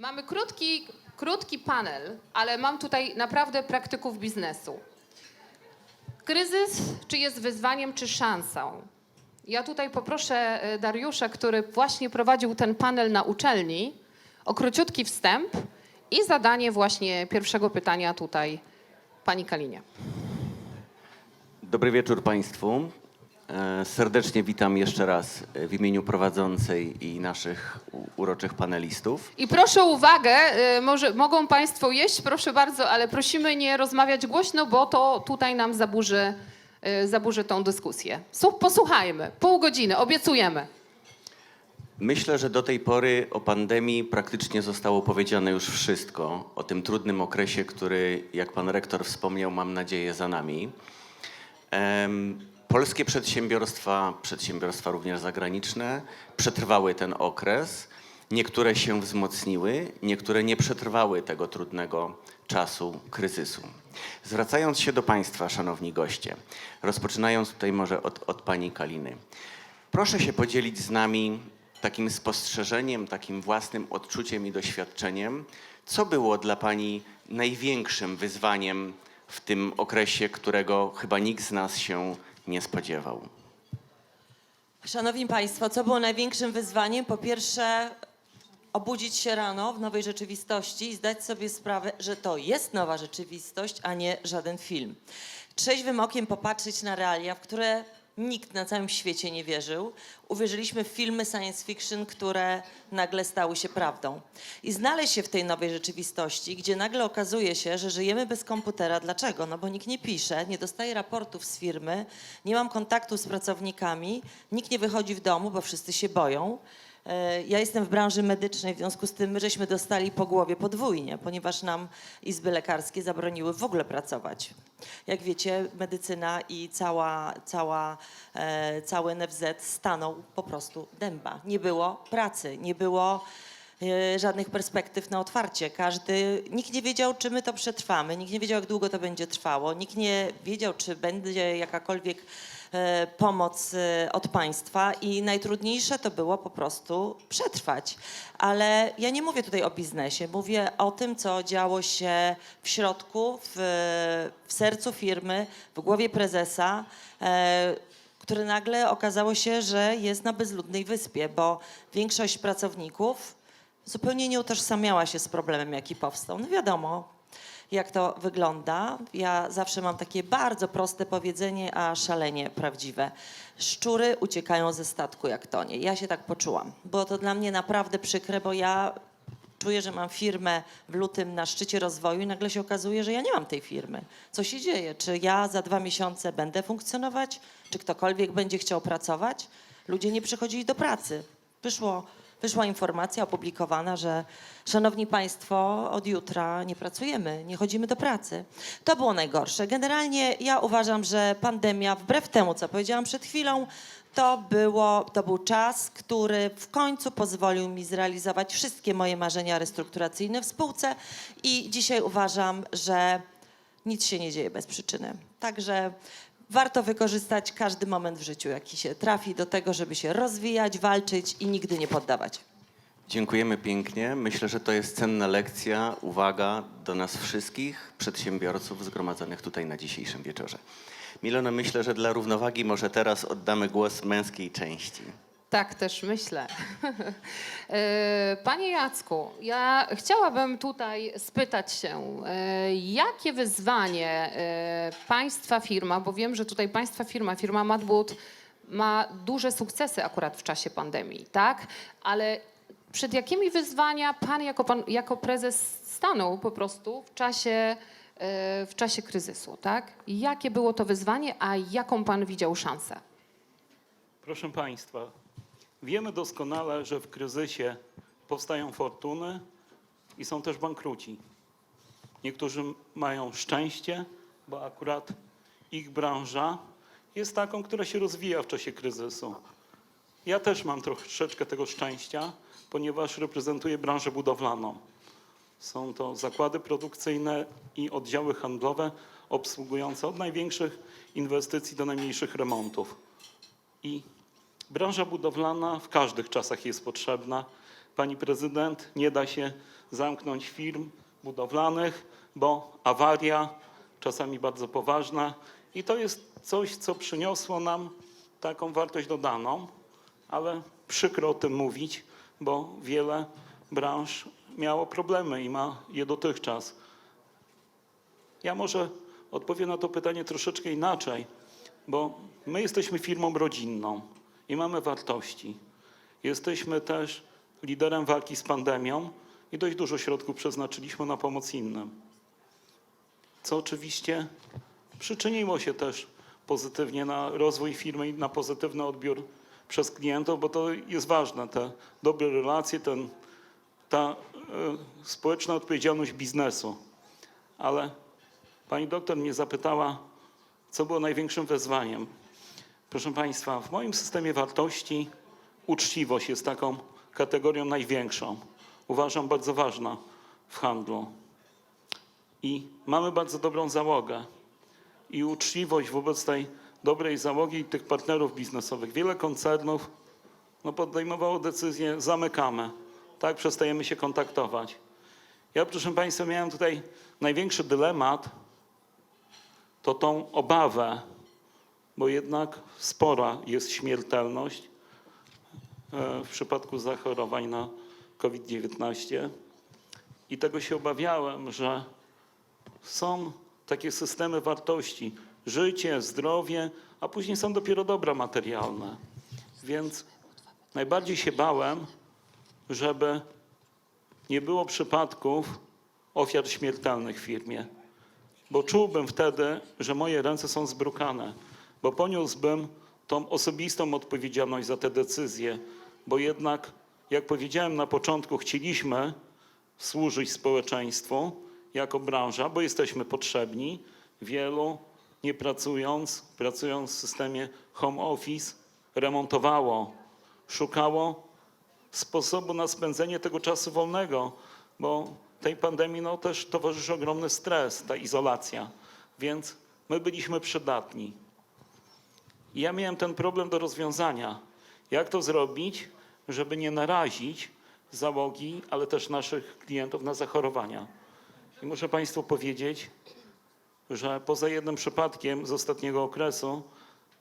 Mamy krótki, krótki panel, ale mam tutaj naprawdę praktyków biznesu. Kryzys czy jest wyzwaniem, czy szansą? Ja tutaj poproszę e, Dariusza, który właśnie prowadził ten panel na uczelni, o króciutki wstęp i zadanie właśnie pierwszego pytania tutaj pani Kalinie. Dobry wieczór Państwu. E, Serdecznie witam jeszcze raz e, w imieniu prowadzącej i naszych uroczych panelistów. I proszę uwagę, y, może, mogą Państwo jeść, proszę bardzo, ale prosimy nie rozmawiać głośno, bo to tutaj nam zaburzy, y, zaburzy tą dyskusję. Posłuchajmy, pół godziny, obiecujemy. Myślę, że do tej pory o pandemii praktycznie zostało powiedziane już wszystko. O tym trudnym okresie, który, jak pan rektor wspomniał, mam nadzieję za nami. Polskie przedsiębiorstwa, przedsiębiorstwa również zagraniczne, przetrwały ten okres. Niektóre się wzmocniły, niektóre nie przetrwały tego trudnego czasu kryzysu. Zwracając się do Państwa, szanowni goście, rozpoczynając tutaj może od, od Pani Kaliny, proszę się podzielić z nami takim spostrzeżeniem, takim własnym odczuciem i doświadczeniem, co było dla Pani największym wyzwaniem w tym okresie, którego chyba nikt z nas się nie spodziewał. Szanowni Państwo, co było największym wyzwaniem? Po pierwsze, obudzić się rano w nowej rzeczywistości i zdać sobie sprawę, że to jest nowa rzeczywistość, a nie żaden film. Trzeźwym okiem popatrzeć na realia, w które nikt na całym świecie nie wierzył. Uwierzyliśmy w filmy science fiction, które nagle stały się prawdą. I znaleźć się w tej nowej rzeczywistości, gdzie nagle okazuje się, że żyjemy bez komputera. Dlaczego? No bo nikt nie pisze, nie dostaje raportów z firmy, nie mam kontaktu z pracownikami, nikt nie wychodzi w domu, bo wszyscy się boją. Ja jestem w branży medycznej, w związku z tym my żeśmy dostali po głowie podwójnie, ponieważ nam izby lekarskie zabroniły w ogóle pracować. Jak wiecie, medycyna i cała, cała, e, cały NFZ stanął po prostu dęba. Nie było pracy, nie było e, żadnych perspektyw na otwarcie. Każdy, nikt nie wiedział, czy my to przetrwamy, nikt nie wiedział, jak długo to będzie trwało, nikt nie wiedział, czy będzie jakakolwiek pomoc e, od państwa i najtrudniejsze to było po prostu przetrwać. Ale ja nie mówię tutaj o biznesie, mówię o tym, co działo się w środku, w, w sercu firmy, w głowie prezesa, e, który nagle okazało się, że jest na bezludnej wyspie, bo większość pracowników zupełnie nie utożsamiała się z problemem, jaki powstał. No wiadomo, jak to wygląda. Ja zawsze mam takie bardzo proste powiedzenie, a szalenie prawdziwe. Szczury uciekają ze statku jak tonie. Ja się tak poczułam. Było to dla mnie naprawdę przykre, bo ja czuję, że mam firmę w lutym na szczycie rozwoju i nagle się okazuje, że ja nie mam tej firmy. Co się dzieje? Czy ja za dwa miesiące będę funkcjonować? Czy ktokolwiek będzie chciał pracować? Ludzie nie przychodzili do pracy. Wyszło, wyszła informacja opublikowana, że szanowni państwo, od jutra nie pracujemy, nie chodzimy do pracy. To było najgorsze. Generalnie ja uważam, że pandemia, wbrew temu, co powiedziałam przed chwilą, to, było, to był czas, który w końcu pozwolił mi zrealizować wszystkie moje marzenia restrukturacyjne w spółce i dzisiaj uważam, że nic się nie dzieje bez przyczyny. Także warto wykorzystać każdy moment w życiu, jaki się trafi do tego, żeby się rozwijać, walczyć i nigdy nie poddawać. Dziękujemy pięknie. Myślę, że to jest cenna lekcja, uwaga do nas wszystkich, przedsiębiorców zgromadzonych tutaj na dzisiejszym wieczorze. Milona, myślę, że dla równowagi może teraz oddamy głos męskiej części. Tak też myślę. E, Panie Jacku, ja chciałabym tutaj spytać się, e, jakie wyzwanie e, Państwa firma, bo wiem, że tutaj Państwa firma, firma Madwood ma duże sukcesy akurat w czasie pandemii, tak? Ale przed jakimi wyzwania Pan jako, pan, jako prezes stanął po prostu w czasie, w czasie kryzysu, tak? Jakie było to wyzwanie, a jaką Pan widział szansę? Proszę Państwa, wiemy doskonale, że w kryzysie powstają fortuny i są też bankruci. Niektórzy mają szczęście, bo akurat ich branża jest taką, która się rozwija w czasie kryzysu. Ja też mam troszeczkę tego szczęścia, ponieważ reprezentuję branżę budowlaną. Są to zakłady produkcyjne i oddziały handlowe obsługujące od największych inwestycji do najmniejszych remontów. I branża budowlana w każdych czasach jest potrzebna. pani prezydent, nie da się zamknąć firm budowlanych, bo awaria, czasami bardzo poważna. I to jest coś, co przyniosło nam taką wartość dodaną, ale przykro o tym mówić, bo wiele branż miało problemy i ma je dotychczas. Ja może odpowiem na to pytanie troszeczkę inaczej, bo my jesteśmy firmą rodzinną i mamy wartości. Jesteśmy też liderem walki z pandemią i dość dużo środków przeznaczyliśmy na pomoc innym. Co oczywiście przyczyniło się też pozytywnie na rozwój firmy i na pozytywny odbiór przez klientów, bo to jest ważne, te dobre relacje, ten, ta e, społeczna odpowiedzialność biznesu. Ale pani doktor mnie zapytała, co było największym wyzwaniem. Proszę Państwa, w moim systemie wartości uczciwość jest taką kategorią największą. Uważam bardzo ważna w handlu. I mamy bardzo dobrą załogę. I uczciwość wobec tej dobrej załogi i tych partnerów biznesowych. Wiele koncernów no, podejmowało decyzję, zamykamy, tak, przestajemy się kontaktować. Ja, proszę Państwa, miałem tutaj największy dylemat, to tą obawę, bo jednak spora jest śmiertelność e, w przypadku zachorowań na COVID-19 i tego się obawiałem, że są takie systemy wartości, życie, zdrowie, a później są dopiero dobra materialne. Więc najbardziej się bałem, żeby nie było przypadków ofiar śmiertelnych w firmie bo czułbym wtedy, że moje ręce są zbrukane, bo poniósłbym tą osobistą odpowiedzialność za te decyzje, bo jednak, jak powiedziałem na początku, chcieliśmy służyć społeczeństwu jako branża, bo jesteśmy potrzebni. Wielu, nie pracując, pracując w systemie home office, remontowało, szukało sposobu na spędzenie tego czasu wolnego, bo tej pandemii no, też towarzyszy ogromny stres, ta izolacja, więc my byliśmy przydatni. I ja miałem ten problem do rozwiązania. Jak to zrobić, żeby nie narazić załogi, ale też naszych klientów na zachorowania? I muszę Państwu powiedzieć, że poza jednym przypadkiem z ostatniego okresu,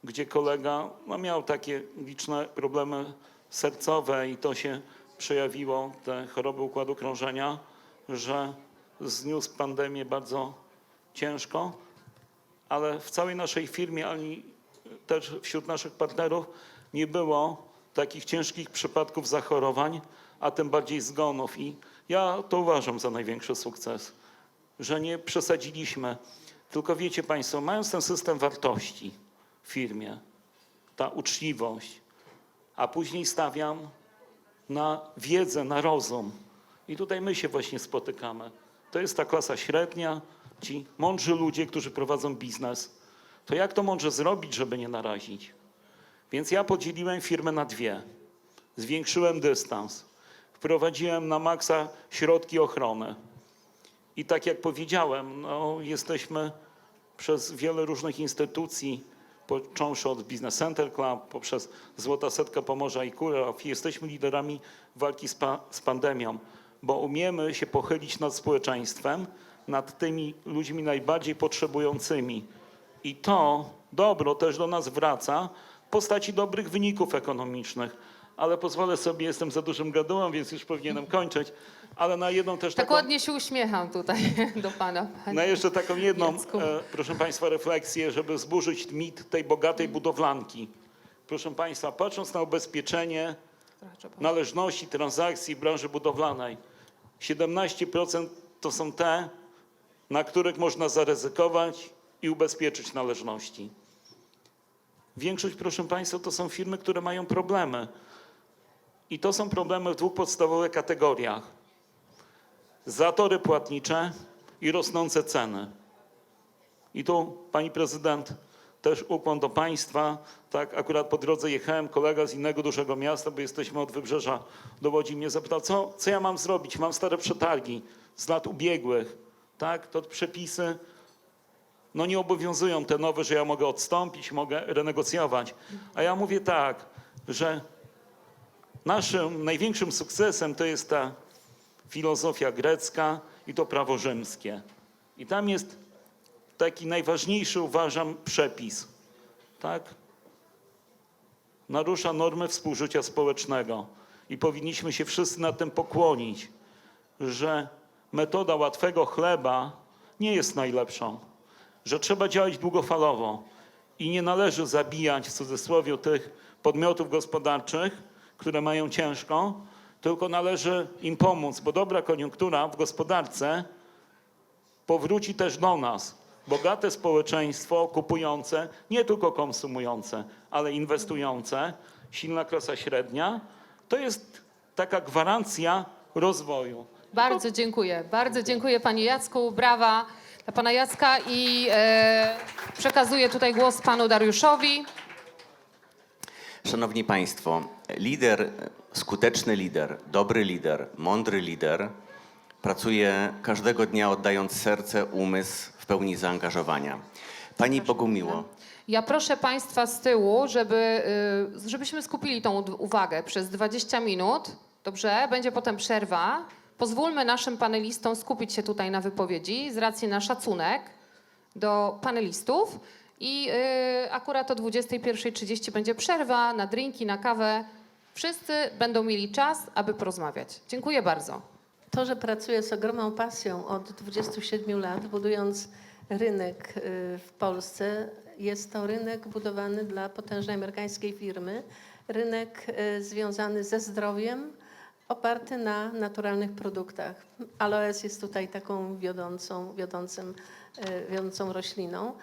gdzie kolega no, miał takie liczne problemy sercowe i to się przejawiło, te choroby układu krążenia, że zniósł pandemię bardzo ciężko, ale w całej naszej firmie, ani też wśród naszych partnerów nie było takich ciężkich przypadków zachorowań, a tym bardziej zgonów. I ja to uważam za największy sukces, że nie przesadziliśmy. Tylko wiecie Państwo, mając ten system wartości w firmie, ta uczciwość, a później stawiam na wiedzę, na rozum. I tutaj my się właśnie spotykamy. To jest ta klasa średnia, ci mądrzy ludzie, którzy prowadzą biznes. To jak to mądrze zrobić, żeby nie narazić? Więc ja podzieliłem firmę na dwie. Zwiększyłem dystans. Wprowadziłem na maksa środki ochrony. I tak jak powiedziałem, no, jesteśmy przez wiele różnych instytucji, począwszy od Business Center Club, poprzez Złota Setka Pomorza i Kurow, jesteśmy liderami walki z, pa- z pandemią, bo umiemy się pochylić nad społeczeństwem, nad tymi ludźmi najbardziej potrzebującymi. I to dobro też do nas wraca w postaci dobrych wyników ekonomicznych. Ale pozwolę sobie, jestem za dużym gadułem, więc już powinienem kończyć, ale na jedną też Tak taką... ładnie się uśmiecham tutaj do pana. Na jeszcze taką jedną, e, proszę Państwa, refleksję, żeby zburzyć mit tej bogatej budowlanki. Proszę Państwa, patrząc na ubezpieczenie należności transakcji w branży budowlanej, 17% to są te, na których można zaryzykować i ubezpieczyć należności. Większość, proszę Państwa, to są firmy, które mają problemy. I to są problemy w dwóch podstawowych kategoriach. Zatory płatnicze i rosnące ceny. I tu pani prezydent też ukłon do państwa. Tak, akurat po drodze jechałem, kolega z innego dużego miasta, bo jesteśmy od wybrzeża do Łodzi, mnie zapytał, co, co ja mam zrobić? Mam stare przetargi z lat ubiegłych. Tak, to przepisy no nie obowiązują te nowe, że ja mogę odstąpić, mogę renegocjować. A ja mówię tak, że naszym największym sukcesem to jest ta filozofia grecka i to prawo rzymskie. I tam jest taki najważniejszy, uważam, przepis. Tak? Narusza normy współżycia społecznego i powinniśmy się wszyscy na tym pokłonić, że metoda łatwego chleba nie jest najlepszą, że trzeba działać długofalowo i nie należy zabijać w cudzysłowie tych podmiotów gospodarczych, które mają ciężko, tylko należy im pomóc, bo dobra koniunktura w gospodarce powróci też do nas. Bogate społeczeństwo kupujące, nie tylko konsumujące, ale inwestujące, silna klasa średnia, to jest taka gwarancja rozwoju. Bardzo dziękuję. Bardzo dziękuję panie Jacku. Brawa pana Jacka i e, przekazuję tutaj głos panu Dariuszowi. Szanowni Państwo, lider, skuteczny lider, dobry lider, mądry lider pracuje każdego dnia oddając serce, umysł w pełni zaangażowania. Pani Bogumiło, Ja proszę Państwa z tyłu, żeby, y, żebyśmy skupili tą uwagę przez 20 minut. Dobrze? Będzie potem przerwa. Pozwólmy naszym panelistom skupić się tutaj na wypowiedzi z racji na szacunek do panelistów. I y, akurat o 21.30 będzie przerwa na drinki, na kawę. Wszyscy będą mieli czas, aby porozmawiać. Dziękuję bardzo. To, że pracuję z ogromną pasją od 27 lat, budując rynek y, w Polsce, jest to rynek budowany dla potężnej amerykańskiej firmy, rynek y, związany ze zdrowiem, oparty na naturalnych produktach. Aloes jest tutaj taką wiodącą, wiodącym, y, wiodącą rośliną.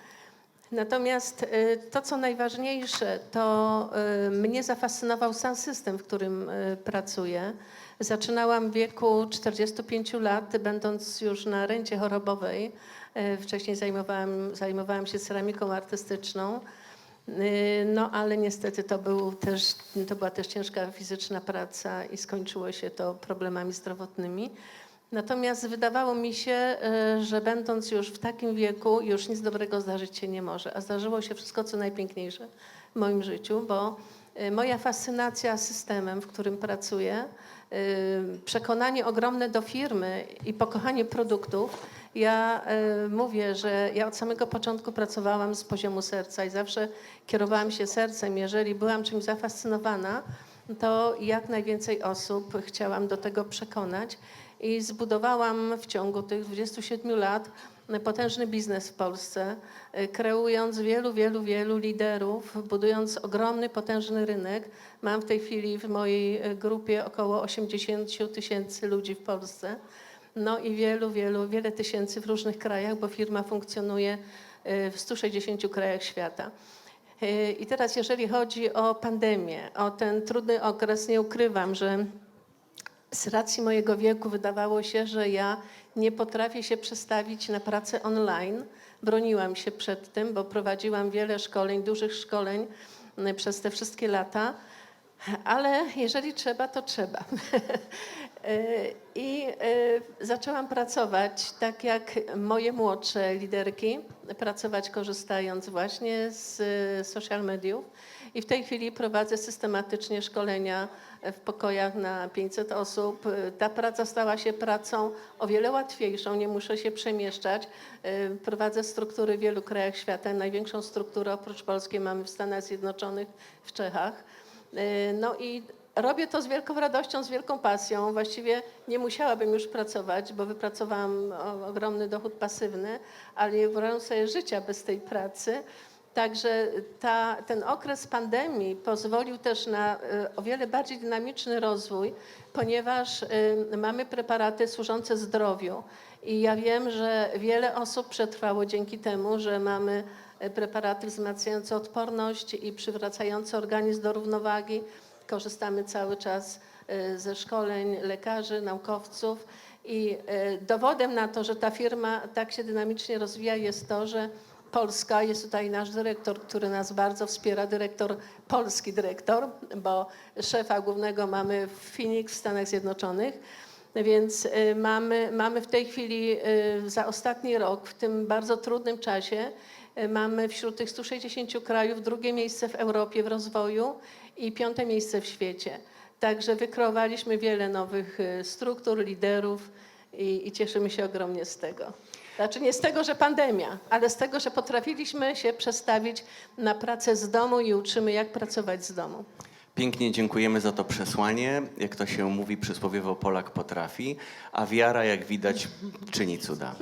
Natomiast y, to, co najważniejsze, to y, mnie zafascynował sam system, w którym pracuję. Zaczynałam w wieku 45 lat, będąc już na rencie chorobowej. Wcześniej zajmowałam, zajmowałam się ceramiką artystyczną. Y, No ale niestety to, był też, to była też ciężka fizyczna praca i skończyło się to problemami zdrowotnymi. Natomiast wydawało mi się, y, że będąc już w takim wieku, już nic dobrego zdarzyć się nie może. A zdarzyło się wszystko, co najpiękniejsze w moim życiu, bo y, moja fascynacja systemem, w którym pracuję, przekonanie ogromne do firmy i pokochanie produktów. Ja y, mówię, że ja od samego początku pracowałam z poziomu serca i zawsze kierowałam się sercem. Jeżeli byłam czymś zafascynowana, to jak najwięcej osób chciałam do tego przekonać i zbudowałam w ciągu tych 27 lat potężny biznes w Polsce, y, kreując wielu, wielu, wielu liderów, budując ogromny, potężny rynek. Mam w tej chwili w mojej y, grupie około 80 tysięcy ludzi w Polsce. No i wielu, wielu, wiele tysięcy w różnych krajach, bo firma funkcjonuje y, w 160 krajach świata. Y, I teraz, jeżeli chodzi o pandemię, o ten trudny okres, nie ukrywam, że z racji mojego wieku wydawało się, że ja nie potrafię się przestawić na pracę online. Broniłam się przed tym, bo prowadziłam wiele szkoleń, dużych szkoleń y, przez te wszystkie lata. Ale jeżeli trzeba, to trzeba. Y, I y, zaczęłam pracować tak jak moje młodsze liderki, pracować korzystając właśnie z y, social mediów. I w tej chwili prowadzę systematycznie szkolenia w pokojach na 500 osób. Ta praca stała się pracą o wiele łatwiejszą, nie muszę się przemieszczać. Prowadzę struktury w wielu krajach świata. Największą strukturę oprócz polskiej mamy w Stanach Zjednoczonych, w Czechach. No i robię to z wielką radością, z wielką pasją. Właściwie nie musiałabym już pracować, bo wypracowałam ogromny dochód pasywny, ale nie wyobrażam sobie życia bez tej pracy. Także ta, ten okres pandemii pozwolił też na y, o wiele bardziej dynamiczny rozwój, ponieważ y, mamy preparaty służące zdrowiu. I ja wiem, że wiele osób przetrwało dzięki temu, że mamy y, preparaty wzmacniające odporność i przywracające organizm do równowagi. Korzystamy cały czas y, ze szkoleń lekarzy, naukowców. I y, dowodem na to, że ta firma tak się dynamicznie rozwija, jest to, że Polska, jest tutaj nasz dyrektor, który nas bardzo wspiera, dyrektor, polski dyrektor, bo szefa głównego mamy w Phoenix w Stanach Zjednoczonych. Więc y, mamy, mamy w tej chwili za ostatni rok, w tym bardzo trudnym czasie, mamy wśród tych 160 krajów drugie miejsce w Europie w rozwoju i piąte miejsce w świecie. Także wykreowaliśmy wiele nowych y, struktur, liderów i, i cieszymy się ogromnie z tego. Znaczy nie z tego, że pandemia, ale z tego, że potrafiliśmy się przestawić na pracę z domu i uczymy, jak pracować z domu. Pięknie dziękujemy za to przesłanie. Jak to się mówi przysłowiowo, Polak potrafi, a wiara, jak widać, czyni cuda.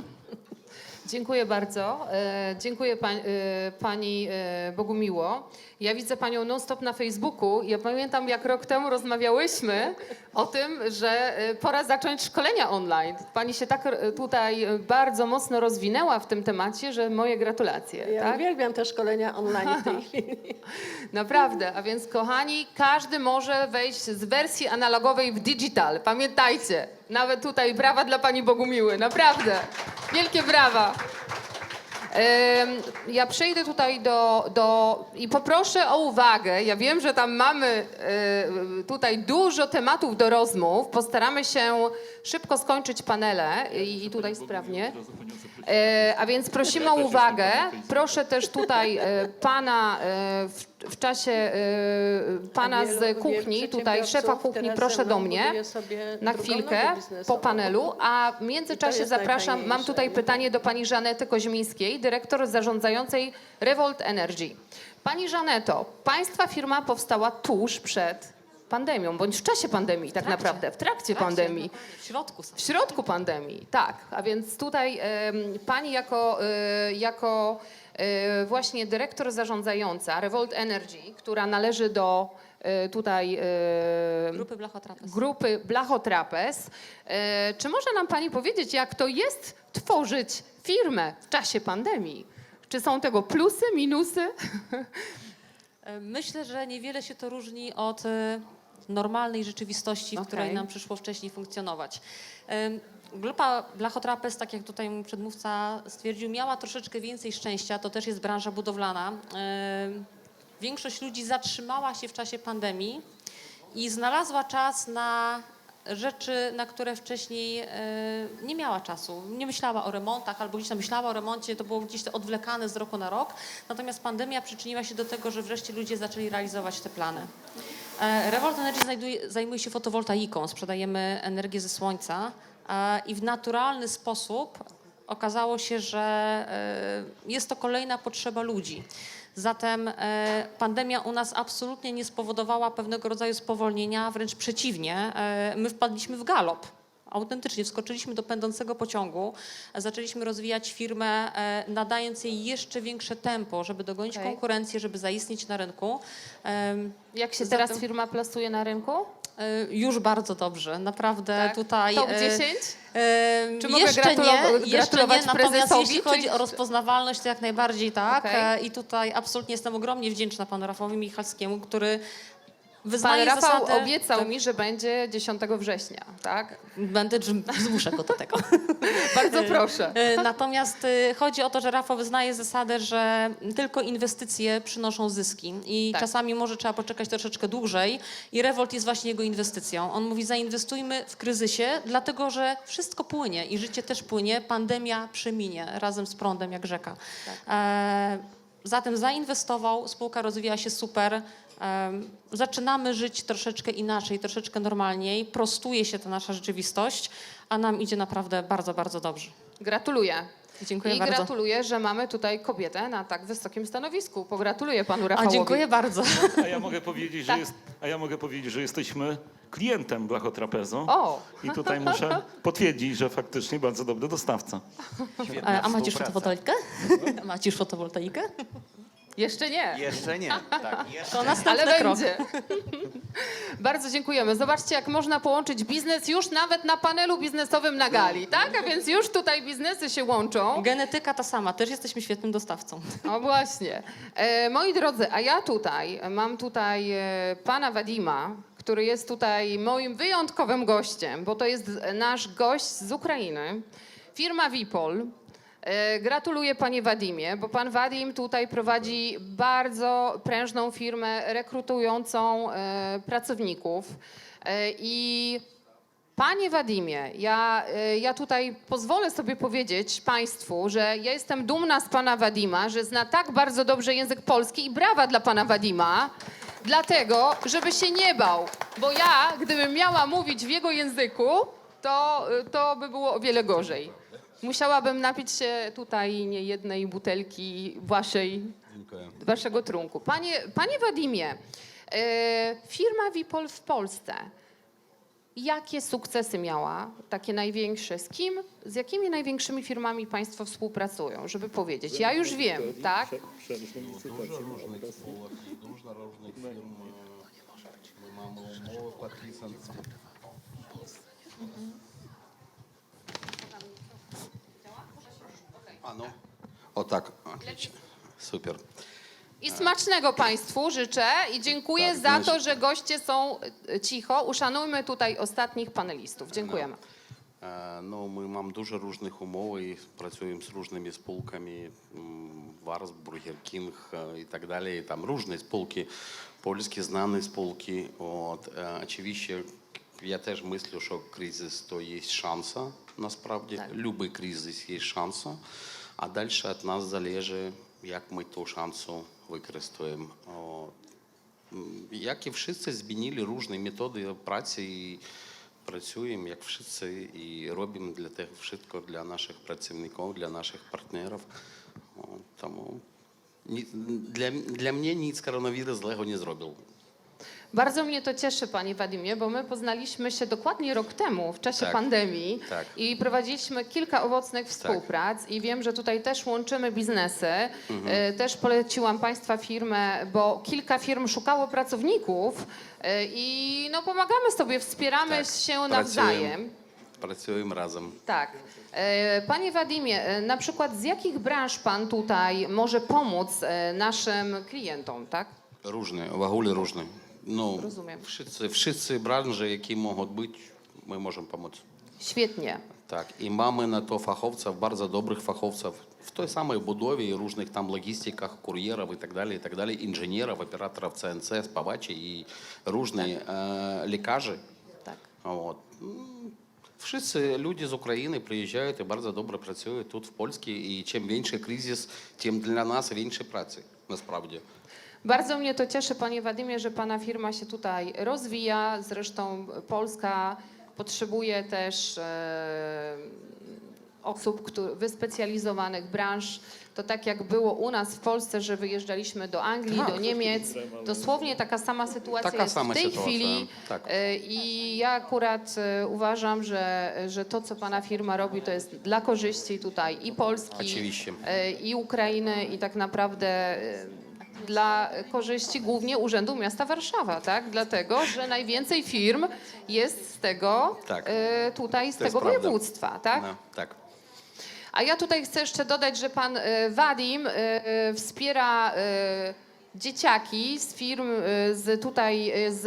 Dziękuję bardzo. E, dziękuję pań, e, pani e, Bogumiło. Ja widzę panią non-stop na Facebooku. Ja pamiętam, jak rok temu rozmawiałyśmy o tym, że pora zacząć szkolenia online. Pani się tak tutaj bardzo mocno rozwinęła w tym temacie, że moje gratulacje. Ja tak? uwielbiam te szkolenia online w tej chwili. Naprawdę, a więc kochani, każdy może wejść z wersji analogowej w digital. Pamiętajcie, nawet tutaj brawa dla pani Bogumiły, naprawdę. Wielkie brawa. Ja przejdę tutaj do, do i poproszę o uwagę. Ja wiem, że tam mamy e, tutaj dużo tematów do rozmów. Postaramy się szybko skończyć panele i, i tutaj sprawnie. E, a więc prosimy o uwagę. Proszę też tutaj e, pana w, w czasie e, pana Wielu- z kuchni, tutaj szefa kuchni, proszę do mnie na chwilkę po panelu, a w międzyczasie zapraszam, mam tutaj pytanie do pani Żanety Koźmińskiej, dyrektor zarządzającej Revolt Energy. Pani Żaneto, państwa firma powstała tuż przed pandemią, bądź w czasie pandemii tak naprawdę, w trakcie pandemii. W środku. W środku pandemii, tak. A więc tutaj em, pani jako, e, jako właśnie dyrektor zarządzająca Revolt Energy, która należy do e, tutaj e, Grupy Blachotrapez. grupy Blachotrapez. Czy może nam pani powiedzieć, jak to jest tworzyć firmę w czasie pandemii? Czy są tego plusy, minusy? Myślę, że niewiele się to różni od normalnej rzeczywistości, w Okej. której nam przyszło wcześniej funkcjonować. Grupa Blachotrapez, tak jak tutaj mój przedmówca stwierdził, miała troszeczkę więcej szczęścia, to też jest branża budowlana. Większość ludzi zatrzymała się w czasie pandemii i znalazła czas na rzeczy, na które wcześniej e, nie miała czasu. Nie myślała o remontach albo gdzieś tam myślała o remoncie, to było gdzieś to odwlekane z roku na rok. Natomiast pandemia przyczyniła się do tego, że wreszcie ludzie zaczęli realizować te plany. E, Revolt Energy znajduje, zajmuje się fotowoltaiką, sprzedajemy energię ze słońca e, i w naturalny sposób okazało się, że e, jest to kolejna potrzeba ludzi. Zatem pandemia u nas absolutnie nie spowodowała pewnego rodzaju spowolnienia, wręcz przeciwnie, my wpadliśmy w galop. Autentycznie wskoczyliśmy do pędzącego pociągu, zaczęliśmy rozwijać firmę, e, nadając jej jeszcze większe tempo, żeby dogonić Okej. konkurencję, żeby zaistnieć na rynku. Jak się Zatem- teraz firma plasuje na rynku? e, Już bardzo dobrze, naprawdę Tak? tutaj. Top e, 10? e, Czy mogę jeszcze gratulo- nie, jeszcze nie, natomiast jeśli chodzi o rozpoznawalność, to jak najbardziej tak. Okej. E, I tutaj absolutnie jestem ogromnie wdzięczna panu Rafałowi Michalskiemu, który Pan wyznaje Rafał zasadę... obiecał Tak, mi, że będzie 10 września, tak? Będę, zmuszę go do tego. Bardzo proszę. E, Natomiast e, chodzi o to, że Rafał wyznaje zasadę, że tylko inwestycje przynoszą zyski i Tak. czasami może trzeba poczekać troszeczkę dłużej i Revolt jest właśnie jego inwestycją. On mówi zainwestujmy w kryzysie, dlatego że wszystko płynie i życie też płynie, pandemia przeminie razem z prądem jak rzeka. E, zatem zainwestował, spółka rozwija się super. Zaczynamy żyć troszeczkę inaczej, troszeczkę normalniej, prostuje się ta nasza rzeczywistość, a nam idzie naprawdę bardzo, bardzo dobrze. Gratuluję. Dziękuję I bardzo. gratuluję, że mamy tutaj kobietę na tak wysokim stanowisku. Pogratuluję panu A Rafałowi. dziękuję bardzo. A ja mogę powiedzieć, że, jest, a ja mogę powiedzieć, że jesteśmy klientem Blachotrapezu. O, I tutaj muszę potwierdzić, że faktycznie bardzo dobry dostawca. A, a macie fotowoltaikę? Macie już fotowoltaikę? Jeszcze nie. Jeszcze nie. Tak, jeszcze To następny Ale krok. będzie. Bardzo dziękujemy. Zobaczcie, jak można połączyć biznes już nawet na panelu biznesowym na gali, tak? A więc już tutaj biznesy się łączą. Genetyka ta sama, też jesteśmy świetnym dostawcą. No właśnie. E, moi drodzy, a ja tutaj mam tutaj e, pana Wadima, który jest tutaj moim wyjątkowym gościem, bo to jest nasz gość z Ukrainy, firma Wipol. E, Gratuluję panie Wadimie, bo pan Wadim tutaj prowadzi bardzo prężną firmę rekrutującą e, pracowników. E, I Panie Wadimie, ja, ja tutaj pozwolę sobie powiedzieć Państwu, że ja jestem dumna z Pana Wadima, że zna tak bardzo dobrze język polski i brawa dla Pana Wadima, dlatego, żeby się nie bał. Bo ja, gdybym miała mówić w jego języku, to, to by było o wiele gorzej. Musiałabym napić się tutaj nie jednej butelki waszej, waszego trunku. Panie, panie Wadimie, e, firma Wipol w Polsce, jakie sukcesy miała, takie największe? Z kim, z jakimi największymi firmami państwo współpracują, żeby powiedzieć? Ja już wiem, tak? No, dużo różnych spółek, no, dużo różnych firm. A no. O tak, отлично. Super. I smacznego Państwu życzę i dziękuję Tak, za znaczy- to, że goście są e, cicho. Uszanujmy tutaj ostatnich panelistów. Dziękujemy. Е, Ну, ми маємо дуже різних умов і працюємо з різними спілками, м, Варс, Бургер Кінг е, і так далі. І там різні спілки, польські знані спілки. От, е, очевидно, я теж мислю, що кризис то є шанс, насправді. Так. Любий кризис є шанс. А далі від нас залежить, як ми ту шансу використаємо. Як і всі змінили різні методи праці і працюємо, як всі, і робимо для того wszystko для наших працівників, для наших партнерів. Тому для, для мене ніц коронавірус злego nie zrobił. Bardzo mnie to cieszy, panie Wadimie, bo my poznaliśmy się dokładnie rok temu, w czasie Tak. pandemii Tak. i prowadziliśmy kilka owocnych współprac i wiem, że tutaj też łączymy biznesy. E, Też poleciłam państwa firmę, bo kilka firm szukało pracowników e, i no, pomagamy sobie, wspieramy Tak. się Pracujemy. nawzajem. Працюємо разом. Tak. E, Panie Wadimie, e, na przykład z jakich branż pan tutaj może pomóc e, naszym klientom, tak? Ружні, вагулі ружні. Ну, Rozumiem. всі wszyscy бранжі, які можуть бути, ми можемо допомогти. Świetnie. Так, і мами на то фаховців, дуже добрих фаховців в той самій будові, різних там логістиках, кур'єрів і так далі, і так далі, інженерів, операторів ЦНЦ, спавачі і різні е, лікарі. Так. От. Ну, всі люди з України приїжджають і дуже добре працюють тут, в Польській, і чим менше кризис, тим для нас менше праці, насправді. Bardzo mnie to cieszy, panie Wadimie, że pana firma się tutaj rozwija. Zresztą Polska potrzebuje też e, osób któ- wyspecjalizowanych branż. To tak jak było u nas w Polsce, że wyjeżdżaliśmy do Anglii, do Niemiec. Dosłownie taka sama sytuacja Taka jest sama w tej sytuacja, chwili. tak. E, I ja akurat e, uważam, że, że to, co pana firma robi, to jest dla korzyści tutaj i Polski, Oczywiście. e, i Ukrainy i tak naprawdę e, dla korzyści głównie Urzędu Miasta Warszawa, tak? Dlatego, że najwięcej firm jest z tego Tak. e, tutaj, z To jest tego prawda. województwa, tak? No, tak. A ja tutaj chcę jeszcze dodać, że pan e, Wadim e, e, wspiera e, dzieciaki z firm e, z tutaj e, z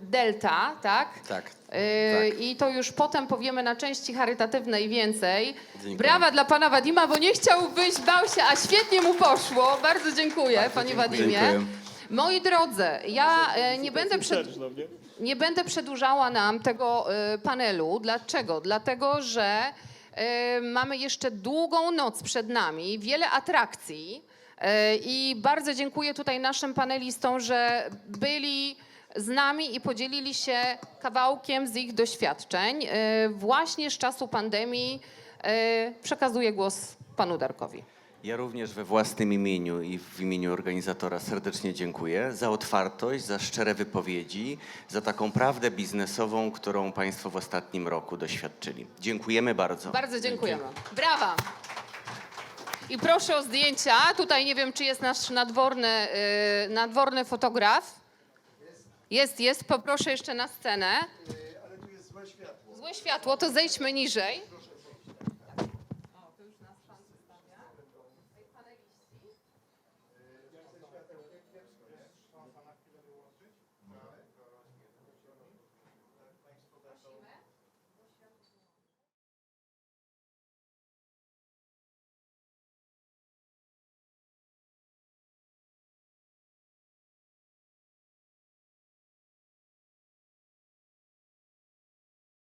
Delta, tak? Tak. E, tak. I to już potem powiemy na części charytatywnej więcej. Dziękuję. Brawa dla pana Wadima, bo nie chciał wyjść, bał się, a świetnie mu poszło. Bardzo dziękuję, panie Wadimie. Dziękuję. Moi drodzy, ja e, nie będę przed, nie? nie będę przedłużała nam tego e, panelu. Dlaczego? Dlatego, że e, mamy jeszcze długą noc przed nami, wiele atrakcji i bardzo dziękuję tutaj naszym panelistom, że byli z nami i podzielili się kawałkiem z ich doświadczeń. E, Właśnie z czasu pandemii e, przekazuję głos panu Darkowi. Ja również we własnym imieniu i w imieniu organizatora serdecznie dziękuję za otwartość, za szczere wypowiedzi, za taką prawdę biznesową, którą Państwo w ostatnim roku doświadczyli. Dziękujemy bardzo. Bardzo dziękujemy. Brawa. I proszę o zdjęcia. Tutaj nie wiem, czy jest nasz nadworny, yy, nadworny fotograf. Jest, jest. Poproszę jeszcze na scenę. Ale tu jest złe światło. Złe światło, to zejdźmy niżej.